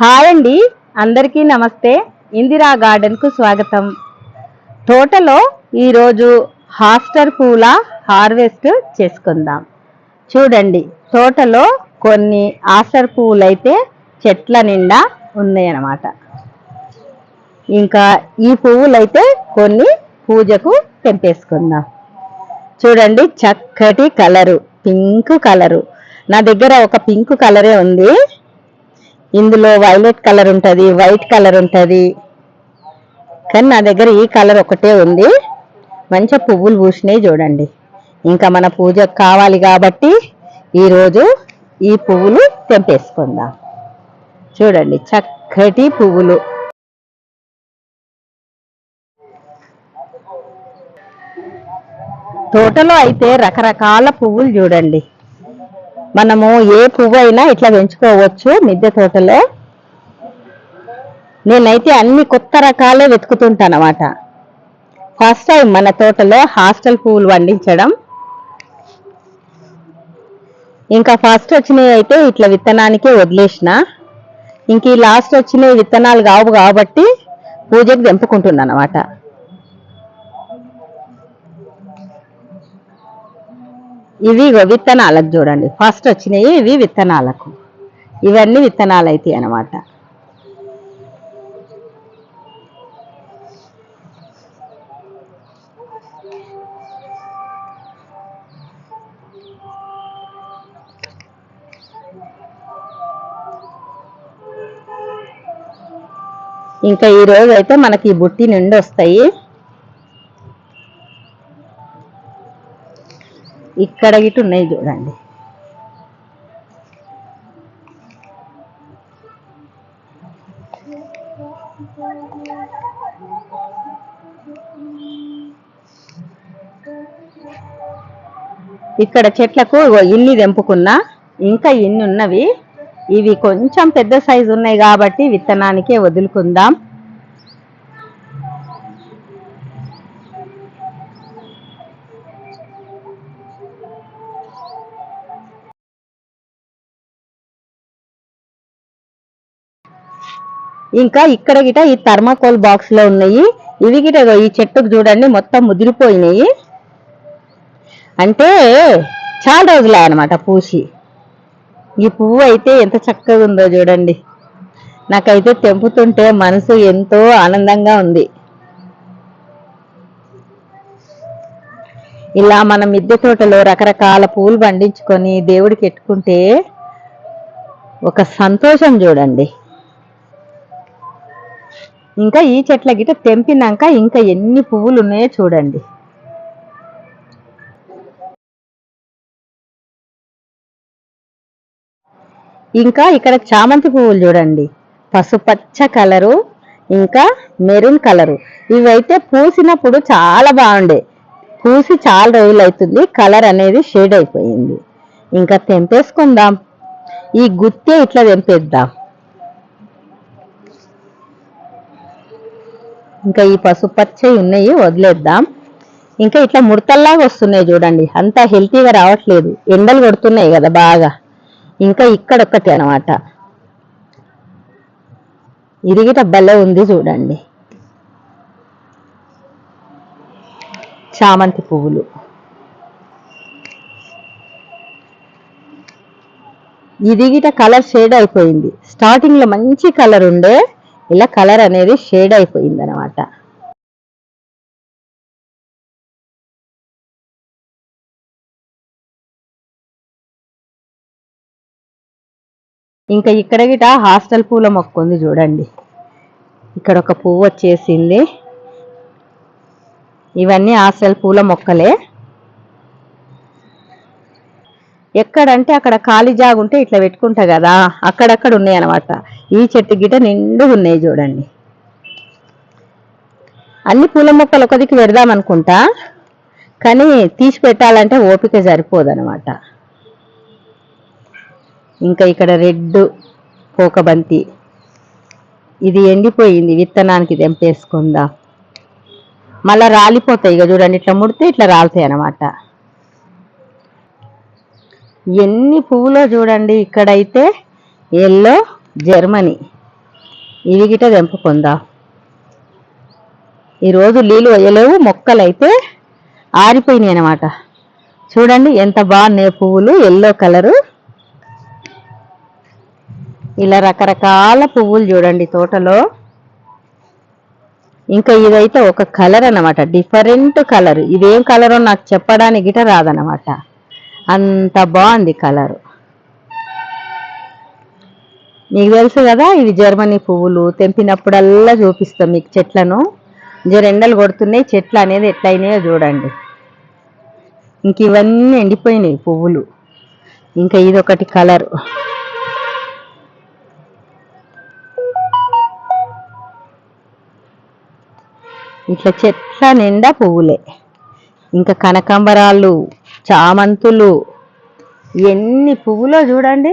Hi అండి. అందరికీ నమస్తే. ఇందిరా గార్డెన్కు స్వాగతం. తోటలో ఈరోజు హాస్టర్ పూల హార్వెస్ట్ చేసుకుందాం. చూడండి తోటలో కొన్ని ఆస్టర్ పూలైతే చెట్ల నిండా ఉన్నాయన్నమాట. ఇంకా ఈ పువ్వులైతే కొన్ని పూజకు తెంపేసుకుందాం. చూడండి చక్కటి కలరు పింక్ కలరు. నా దగ్గర ఒక పింక్ కలరే ఉంది. ఇందులో వైలెట్ కలర్ ఉంటుంది వైట్ కలర్ ఉంటుంది. కానీ నా దగ్గర ఈ కలర్ ఒకటే ఉంది. మంచిగా పువ్వులు పూసినాయి చూడండి. ఇంకా మన పూజకు కావాలి కాబట్టి ఈరోజు ఈ పువ్వులు తెంపేసుకుందాం. చూడండి చక్కటి పువ్వులు. తోటలో అయితే రకరకాల పువ్వులు చూడండి. మనము ఏ పువ్వు అయినా ఇట్లా పెంచుకోవచ్చు మిద్దె తోటలో. నేనైతే అన్ని కొత్త రకాలే వెతుకుతుంటాను ఫస్ట్ టైం మన తోటలో హాస్టల్ పువ్వులు పండించడం. ఇంకా ఫస్ట్ వచ్చినవి అయితే ఇట్లా విత్తనానికే వదిలేసిన. ఇంక ఈ లాస్ట్ వచ్చినవి విత్తనాలు కావు కాబట్టి పూజకు తెంపుకుంటున్నాను అనమాట ఇవి విత్తనాలకు చూడండి. ఫస్ట్ వచ్చినాయి ఇవి విత్తనాలకు. ఇవన్నీ విత్తనాలు అయితే అనమాట ఇంకా ఈ రోజు అయితే మనకి ఈ బుట్టి నిండి వస్తాయి. ఇక్కడ ఇటు ఉన్నాయి చూడండి. ఇక్కడ చెట్లకు ఇన్ని తెంపుకున్నా. ఇంకా ఇన్ని ఉన్నవి. ఇవి కొంచెం పెద్ద సైజు ఉన్నాయి కాబట్టి విత్తనానికే వదులుకుందాం. ఇంకా ఇక్కడ గిట ఈ థర్మాకోల్ బాక్స్లో ఉన్నాయి. ఇవి గిట ఈ చెట్టుకు చూడండి మొత్తం ముదిరిపోయినాయి. అంటే చాలా రోజులే అనమాట పూసి. ఈ పువ్వు అయితే ఎంత చక్కగా ఉందో చూడండి. నాకైతే తెంపుతుంటే మనసు ఎంతో ఆనందంగా ఉంది. ఇలా మన మిద్దె తోటలో రకరకాల పూలు పండించుకొని దేవుడికి ఎట్టుకుంటే ఒక సంతోషం చూడండి. ఇంకా ఈ చెట్ల గిట తెంపినాక ఇంకా ఎన్ని పువ్వులు ఉన్నాయో చూడండి. ఇంకా ఇక్కడ చామంతి పువ్వులు చూడండి. పసుపచ్చ కలరు ఇంకా మెరూన్ కలరు. ఇవైతే పూసినప్పుడు చాలా బాగుండే. పూసి చాలా రోజులు అవుతుంది కలర్ అనేది షేడ్ అయిపోయింది. ఇంకా తెంపేసుకుందాం. ఈ గుత్తే ఇట్లా తెంపేద్దాం. ఇంకా ఈ పసుపచ్చవి ఉన్నాయి వదిలేద్దాం. ఇంకా ఇట్లా ముడతల్లాగా వస్తున్నాయి చూడండి. అంత హెల్తీగా రావట్లేదు. ఎండలు కొడుతున్నాయి కదా బాగా. ఇంకా ఇక్కడ ఒక్కటి అనమాట ఇరిగిట భలే ఉంది చూడండి. చామంతి పువ్వులు. ఇదిగిట కలర్ షేడ్ అయిపోయింది. స్టార్టింగ్లో మంచి కలర్ ఉండే ఇలా కలర్ అనేది షేడ్ అయిపోయింది అనమాట ఇంకా ఇక్కడ గిట హాస్టల్ పూల మొక్క ఉంది చూడండి. ఇక్కడ ఒక పువ్వు వచ్చేసింది. ఇవన్నీ హాస్టల్ పూల మొక్కలే. ఎక్కడంటే అక్కడ ఖాళీ జాగు ఉంటే ఇట్లా పెట్టుకుంటా కదా అక్కడక్కడ ఉన్నాయి అనమాట ఈ చెట్టు గిట నిండుగా ఉన్నాయి చూడండి. అన్ని పూల మొక్కలు ఒక దిక్కు పెడదాం అనుకుంటా కానీ తీసి పెట్టాలంటే ఓపిక సరిపోదనమాట ఇంకా ఇక్కడ రెడ్ పోకబంతి. ఇది ఎండిపోయింది విత్తనానికి తెంపేసుకుందాం. మళ్ళా రాలిపోతాయి ఇక చూడండి ఇట్లా ముడితే ఇట్లా రాలుతాయి అనమాట ఎన్ని పువ్వులో చూడండి ఇక్కడైతే ఎల్లో జర్మనీ. ఇవి గిట తెంపుకుందాం. ఈరోజు నీళ్ళు వేయలేవు మొక్కలు అయితే ఆరిపోయినాయి అనమాట చూడండి ఎంత బాగున్నాయి పువ్వులు ఎల్లో కలరు. ఇలా రకరకాల పువ్వులు చూడండి తోటలో. ఇంకా ఇదైతే ఒక కలర్ అన్నమాట డిఫరెంట్ కలర్. ఇదేం కలరో నాకు చెప్పడానికి గిట రాదనమాట అంత బాగుంది కలర్. మీకు తెలుసు కదా ఇవి జర్మనీ పువ్వులు తెంపినప్పుడల్లా చూపిస్తాం మీకు చెట్లను. జరెండలు కొడుతున్నాయి చెట్లు అనేది ఎట్లయినాయో చూడండి. ఇంక ఇవన్నీ ఎండిపోయినాయి పువ్వులు. ఇంకా ఇదొకటి కలర్. ఇట్లా చెట్ల నిండా పువ్వులే. ఇంకా కనకాంబరాలు. చామంతులు. ఎన్ని పువ్వులో చూడండి.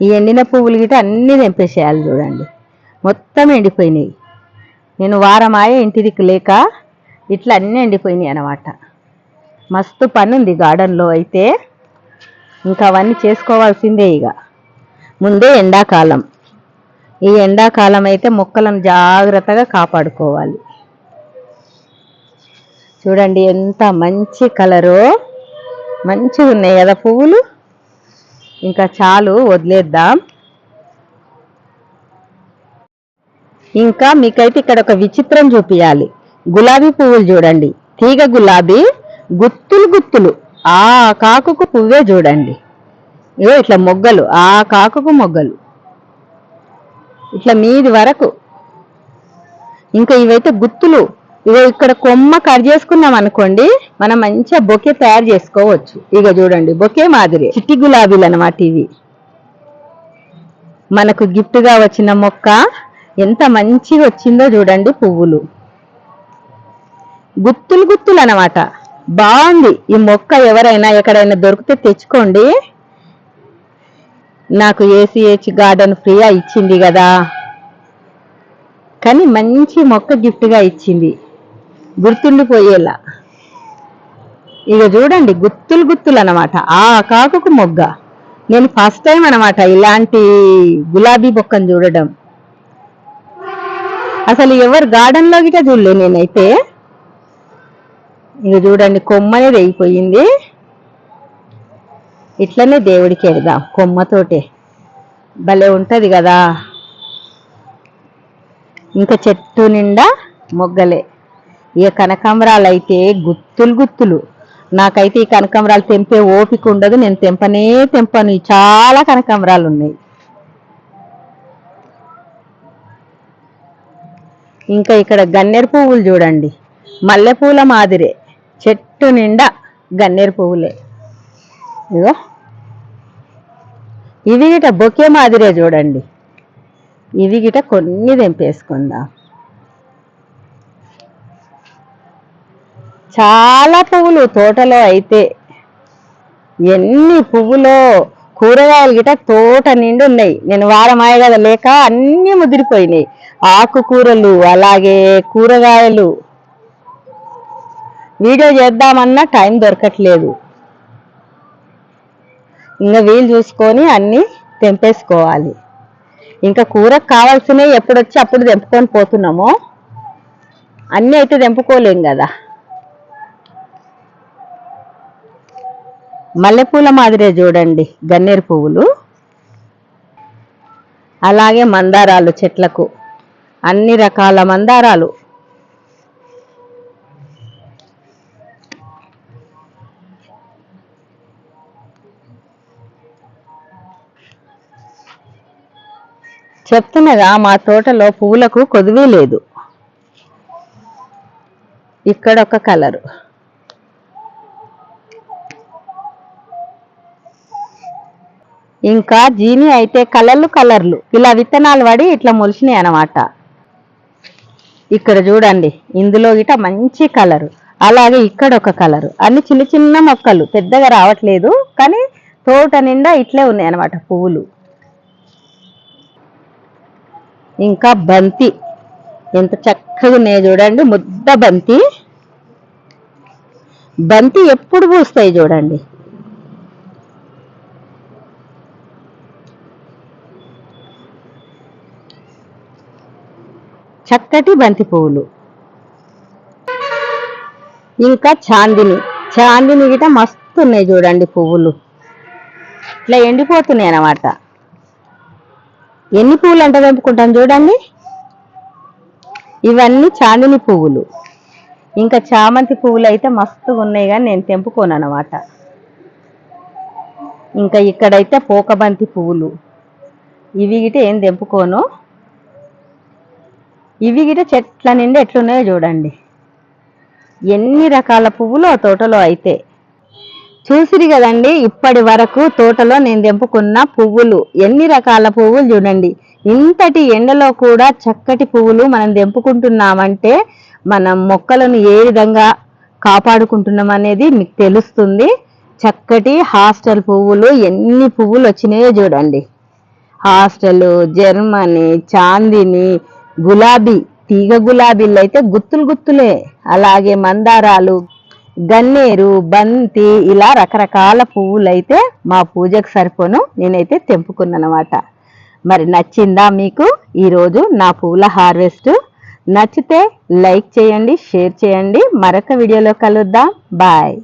ఈ ఎండిన పువ్వులు గిట్ట అన్నీ తెంపేసేయాలి చూడండి. మొత్తం ఎండిపోయినాయి. నేను వారం ఆయే ఇంటి లేక ఇట్లా అన్నీ ఎండిపోయినాయి అన్నమాట. మస్తు పని ఉంది గార్డెన్లో అయితే. ఇంకా అవన్నీ చేసుకోవాల్సిందే ఇక ముందే ఎండాకాలం. ఈ ఎండాకాలం అయితే మొక్కలను జాగ్రత్తగా కాపాడుకోవాలి. చూడండి ఎంత మంచి కలరు. మంచిగా ఉన్నాయి కదా పువ్వులు. ఇంకా చాలు వదిలేద్దాం. ఇంకా మీకైతే ఇక్కడ ఒక విచిత్రం చూపించాలి గులాబీ పువ్వులు చూడండి. తీగ గులాబీ గుత్తులు గుత్తులు. ఆ కాకుకు పువ్వే చూడండి. ఇగో ఇట్లా మొగ్గలు. ఆ కాకుకు మొగ్గలు. ఇట్లా మీది వరకు. ఇంకా ఇవైతే గుత్తులు. ఇగో ఇక్కడ కొమ్మ కట్ చేసుకున్నాం అనుకోండి మనం మంచిగా బొకే తయారు చేసుకోవచ్చు. ఇక చూడండి బొకే మాదిరి చిట్టి గులాబీలు అన్నమాట ఇవి. మనకు గిఫ్ట్గా వచ్చిన మొక్క ఎంత మంచిగా వచ్చిందో చూడండి పువ్వులు. గుత్తులు గుత్తులు అన్నమాట. బాగుంది. ఈ మొక్క ఎవరైనా ఎక్కడైనా దొరికితే తెచ్చుకోండి. నాకు ఏసీహెచ్ గార్డెన్ ఫ్రీగా ఇచ్చింది కదా. కానీ మంచి మొక్క గిఫ్ట్గా ఇచ్చింది. గుర్తుండిపోయేలా. ఇక చూడండి గుత్తులు గుత్తులు అన్నమాట ఆ కాకుకు మొగ్గ. నేను ఫస్ట్ టైం అన్నమాట ఇలాంటి గులాబీ బొక్కను చూడడం. అసలు ఎవరు garden లో గిట చూడలే నేనైతే. ఇక చూడండి కొమ్మ అనేది అయిపోయింది. ఇట్లనే దేవుడికి వెడదాం కొమ్మతోటే. భలే ఉంటుంది కదా. ఇంకా చెట్టు నిండా మొగ్గలే. ఇక కనకాంబరాలు అయితే గుత్తులు గుత్తులు. నాకైతే ఈ కనకాంబరాలు తెంపే ఓపిక ఉండదు. నేను తెంపనే తెంపను. చాలా కనకాంబరాలు ఉన్నాయి ఇంకా ఇక్కడ గన్నేరు పువ్వులు చూడండి. మల్లెపూల మాదిరే. చెట్టు నిండా గన్నేరు పువ్వులే. ఇగో ఇవి గిట బొకే మాదిరే చూడండి. ఇవి గిట కొన్ని తెంపేసుకుందాం. చాలా పువ్వులు తోటలో అయితే ఎన్ని పువ్వులో కూరగాయలు గిట తోట నిండు ఉన్నాయి. నేను వారం ఆయ కదా లేక అన్నీ ముదిరిపోయినాయి. ఆకుకూరలు అలాగే కూరగాయలు. వీడియో చేద్దామన్నా టైం దొరకట్లేదు. ఇంకా వీలు చూసుకొని అన్నీ తెంపేసుకోవాలి. ఇంకా కూరకు కావాల్సినవి ఎప్పుడొచ్చి అప్పుడు తెంపుకొని పోతున్నామో అన్నీ అయితే తెంపుకోలేం కదా. మల్లెపూల మాదిరే చూడండి గన్నేరు పువ్వులు. అలాగే మందారాలు చెట్లకు. అన్ని రకాల మందారాలు. చెప్తున్నగా మా తోటలో పువ్వులకు కొదువే లేదు. ఇక్కడ ఒక కలరు. ఇంకా జీని అయితే కలర్లు కలర్లు. ఇలా విత్తనాలు పడి ఇట్లా మొలిచినాయి అన్నమాట. ఇక్కడ చూడండి ఇందులో ఇట మంచి కలరు. అలాగే ఇక్కడ ఒక కలరు. అన్ని చిన్న చిన్న మొక్కలు పెద్దగా రావట్లేదు కానీ తోట నిండా ఇట్లే ఉన్నాయి అనమాట పువ్వులు. ఇంకా బంతి. ఎంత చక్కగా ఉన్నాయి చూడండి ముద్ద బంతి. బంతి ఎప్పుడు పూస్తాయి చూడండి. చక్కటి బంతి పువ్వులు. ఇంకా చాందిని. చాందిని గిట మస్తు ఉన్నాయి చూడండి పువ్వులు. ఇట్లా ఎండిపోతున్నాయి అన్నమాట. ఎన్ని పువ్వులు అంట తెంపుకుంటాం చూడండి? ఇవన్నీ చాందిని పువ్వులు. ఇంకా చామంతి పువ్వులు అయితే మస్తుగా ఉన్నాయి కానీ నేను తెంపుకోను అనమాట ఇంకా ఇక్కడైతే పోకబంతి పువ్వులు. ఇవి గిట ఏం తెంపుకోను? ఇవి గిట చెట్ల నిండా ఎట్లున్నాయో చూడండి. ఎన్ని రకాల పువ్వులు ఆ తోటలో అయితే. చూసిరి కదండి ఇప్పటి వరకు తోటలో నేను తెంపుకున్న పువ్వులు. ఎన్ని రకాల పువ్వులు చూడండి. ఇంతటి ఎండలో కూడా చక్కటి పువ్వులు మనం తెంపుకుంటున్నామంటే మనం మొక్కలను ఏ విధంగా కాపాడుకుంటున్నాం అనేది మీకు తెలుస్తుంది. చక్కటి హాస్టల్ పువ్వులు ఎన్ని పువ్వులు వచ్చినాయో చూడండి. హాస్టల్ జర్మనీ చాందిని గులాబీ తీగ గులాబీలు అయితే గుత్తులు గుత్తులే. అలాగే మందారాలు గన్నేరు బంతి ఇలా రకరకాల పువ్వులు అయితే మా పూజకు సరిపోను. నేనైతే తెంపుకున్నానమాట. మరి నచ్చిందా మీకు ఈరోజు నా పువ్వుల హార్వెస్ట్? నచ్చితే లైక్ చేయండి షేర్ చేయండి. మరొక వీడియోలో కలుద్దాం. బాయ్.